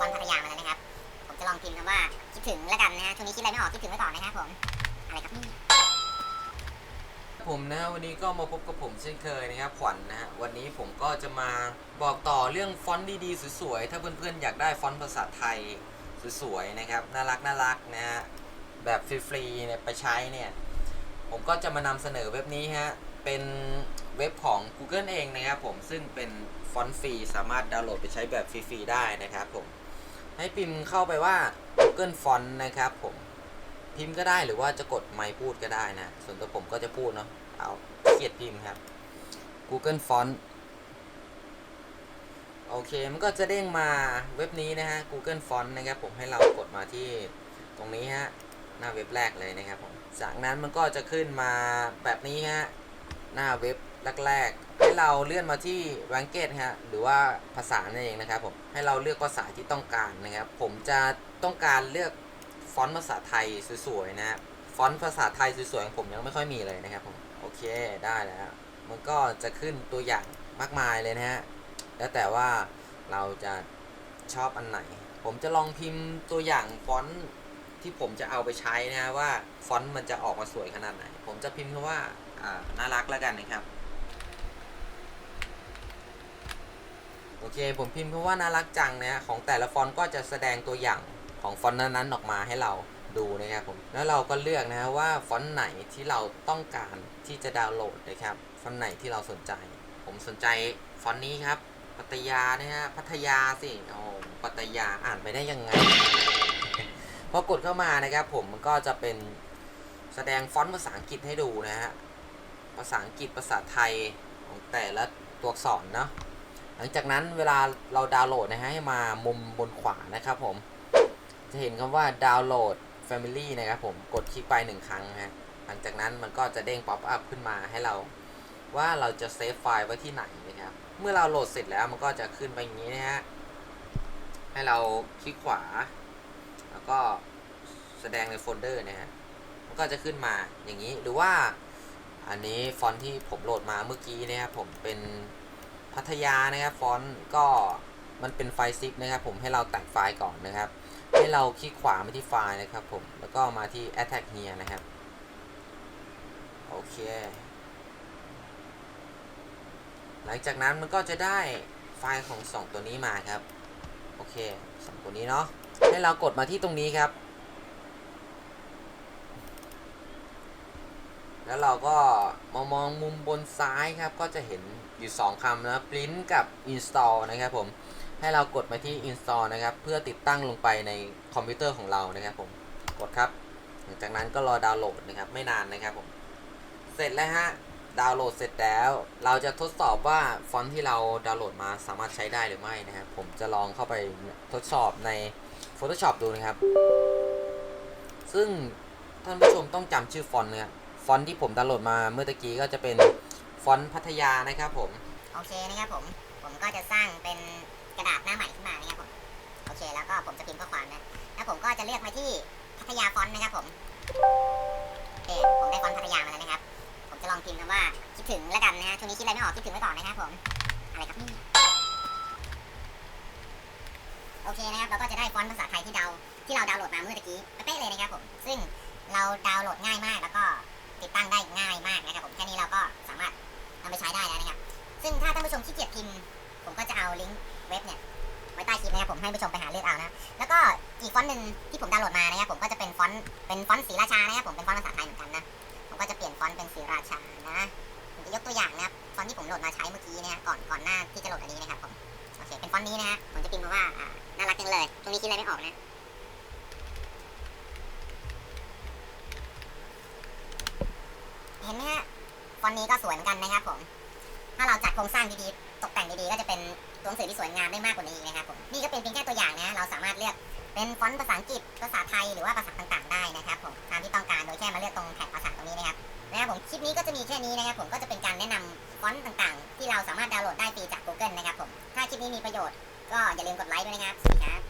ฟอนต์พัทยามาแล้วนะครับ ผมจะลองพิมพ์คำว่าคิดถึงแล้วกันนะฮะช่วงนี้คิดอะไรไม่ออกคิดถึงไว้ก่อนนะครับผม อะไรครับนี่ผมนะวันนี้ก็มาพบกับผมเช่นเคยนะครับขวัญนะฮะวันนี้ผมก็จะมาบอกต่อเรื่องฟอนต์ดีๆสวยๆถ้าเพื่อนๆอยากได้ฟอนต์ภาษาไทยสวยๆนะครับน่ารักน่ารักนะฮะแบบฟรีๆเนี่ยไปใช้เนี่ยผมก็จะมานำเสนอเว็บนี้ฮะเป็นเว็บของ Google เองนะครับผมซึ่งเป็นฟอนต์ฟรีสามารถดาวน์โหลดไปใช้แบบฟรีๆได้นะครับผม ให้พิมพ์เข้าไปว่า Google Font นะครับผมพิมพ์ก็ได้หรือว่าจะกดไมค์พูดก็ได้นะ ส่วนตัวผมก็จะพูดเนาะเอาเขียดพิมพ์ครับ Google Font โอเค มันก็จะเด้งมาเว็บนี้นะฮะ Google Font นะครับผมให้เรากดมาที่ตรงนี้ฮะ หน้าเว็บแรกเลยนะครับผม จากนั้นมันก็จะขึ้นมาแบบนี้ฮะ หน้าเว็บ แรกๆ ให้เราเลื่อนมาที่ w a n g a t e ฮะหรือว่าภาษานั่นเองนะครับผมให้เราเลือกภาษาที่ต้องการนะครับ ผมจะต้องการเลือกฟอนต์ภาษาไทยสวยๆนะครับฟอนต์ภาษาไทยสวยๆของผมยังไม่ค่อยมีเลยนะครับผมโอเคได้แล้ว มันก็จะขึ้นตัวอย่างมากมายเลยนะฮะแล้วแต่ว่าเราจะชอบอันไหน ผมจะลองพิมพ์ตัวอย่างฟอนต์ที่ผมจะเอาไปใช้นะฮะว่าฟอนต์มันจะออกมาสวยขนาดไหน ผมจะพิมพ์คำว่าน่ารักแล้วกันนะครับ โอเค ผมพิมพ์คำว่าน่ารักจังนะของแต่ละฟอนต์ก็จะแสดงตัวอย่างของฟอนต์นั้นๆออกมาให้เราดูนะครับผม แล้วเราก็เลือกนะว่าฟอนต์ไหนที่เราต้องการที่จะดาวน์โหลดนะครับ ฟอนต์ไหนที่เราสนใจ ผมสนใจฟอนต์นี้ครับ ปัตยาเนี่ยฮะ พัทยาสิโอ้ปัตยาอ่านไปได้ยังไง พอกดเข้ามานะครับผมมันก็จะเป็นแสดงฟอนต์ภาษาอังกฤษให้ดูนะฮะ ภาษาอังกฤษภาษาไทยของแต่ละตัวอักษรเนาะ ลังจากนั้นเวลาเราดาวน์โหลดนะฮะให้มามุมบนขวานะครับผม จะเห็นคำว่าดาวน์โหลด Family นะครับผมกดคลิกไปหนึ่งครั้งนะฮะหลังจากนั้นมันก็จะเด้งป๊อปอัพขึ้นมาให้เรา ว่าเราจะเซฟไฟล์ไว้ที่ไหนนะครับเมื่อเราโหลดเสร็จแล้วมันก็จะขึ้นไปอย่างนี้นะฮะให้เราคลิกขวา แล้วก็แสดงในโฟลเดอร์นะฮะมันก็จะขึ้นมาอย่างนี้หรือว่าอันนี้ฟอนต์ที่ผมโหลดมาเมื่อกี้นะครับผมเป็น พัทยานะครับฟอนต์ก็มันเป็นไฟล์ซิปนะครับผมให้เราแตกไฟล์ก่อนนะครับ ให้เราคลิกขวามาที่ไฟล์นะครับผมแล้วก็มาที่ attack here นะครับโอเค หลังจากนั้นมันก็จะได้ไฟล์ของ 2 ตัวนี้มาครับโอเคสองตัวนี้เนาะให้เรากดมาที่ตรงนี้ครับ แล้วเราก็มามองมุมบนซ้ายครับก็จะเห็น อยู่ 2 คำนะ print กับ install นะครับผม ให้เรากดมาที่ install นะครับ เพื่อติดตั้งลงไปในคอมพิวเตอร์ของเรานะครับผม กดครับ หลังจากนั้นก็รอดาวน์โหลดนะครับ ไม่นานนะครับผม เสร็จแล้วฮะ ดาวน์โหลดเสร็จแล้ว เราจะทดสอบว่าฟอนต์ที่เราดาวน์โหลดมาสามารถใช้ได้หรือไม่นะครับ ผมจะลองเข้าไปทดสอบใน Photoshop ดูนะครับ ซึ่งท่านผู้ชมต้องจำชื่อฟอนต์นะครับ ฟอนต์ที่ผมดาวน์โหลดมาเมื่อตะกี้ก็จะเป็น ฟอนต์พัทยานะครับผม โอเคนะครับผม ผมก็จะสร้างเป็นกระดาษหน้าใหม่ขึ้นมานะครับผม โอเค แล้วก็ผมจะพิมพ์ข้อความนะ แล้วผมก็จะเลือกมาที่พัทยาฟอนต์นะครับผมโอเคผมได้ฟอนต์พัทยามาแล้วนะครับ ผมจะลองพิมพ์คำว่าคิดถึงแล้วกันนะฮะช่วงนี้คิดอะไรไม่ออกคิดถึงไว้ก่อนนะครับผม อะไรครับนี่โอเคนะครับ เราก็จะได้ฟอนต์ภาษาไทยที่เราที่เราดาวน์โหลดมาเมื่อตะกี้เป๊ะเลยนะครับผม ซึ่งเราดาวน์โหลดง่ายมาก แล้วก็ติดตั้งได้ง่ายมากนะครับผมแค่ ไปใช้ได้แล้วนะครับ ซึ่งถ้าท่านผู้ชมขี้เกียจพิมพ์ ผมก็จะเอาลิงก์เว็บเนี่ยไว้ใต้คลิปนะครับผมให้ผู้ชมไปหาเลือกเอานะ แล้วก็อีกฟอนต์หนึ่งที่ผมดาวน์โหลดมานะครับผมก็จะเป็นฟอนต์เป็นฟอนต์สีราชานะครับผมเป็นฟอนต์ภาษาไทยเหมือนกันนะผมก็จะเปลี่ยนฟอนต์เป็นสีราชานะผมจะยกตัวอย่างนะครับฟอนต์ที่ผมโหลดมาใช้เมื่อกี้นะฮะก่อนก่อนหน้าที่จะโหลดอันนี้นะครับผมโอเคเป็นฟอนต์นี้นะฮะผมจะพิมพ์มาว่าอ่าน่ารักจังเลยตรงนี้คิดอะไรไม่ออกนะ เห็นไหมฮะ ฟอนต์นี้ก็สวยเหมือนกันนะครับผม ถ้าเราจัดโครงสร้างดีๆ ตกแต่งดีๆ ก็จะเป็นตัวหนังสือที่สวยงามได้มากกว่านี้อีกนะครับผม นี่ก็เป็นเพียงแค่ตัวอย่างนะ เราสามารถเลือกเป็นฟอนต์ภาษาอังกฤษ ภาษาไทย หรือว่าภาษาต่างๆ ได้นะครับผม ตามที่ต้องการโดยแค่มาเลือกตรงแท็กภาษาตรงนี้นะครับนะครับผม คลิปนี้ก็จะมีแค่นี้นะครับผม ก็จะเป็นการแนะนำฟอนต์ต่างๆ ที่เราสามารถดาวน์โหลดได้ฟรีจาก Google นะครับผม ถ้าคลิปนี้มีประโยชน์ก็อย่าลืมกดไลค์ด้วยนะครับสวัสดีครับ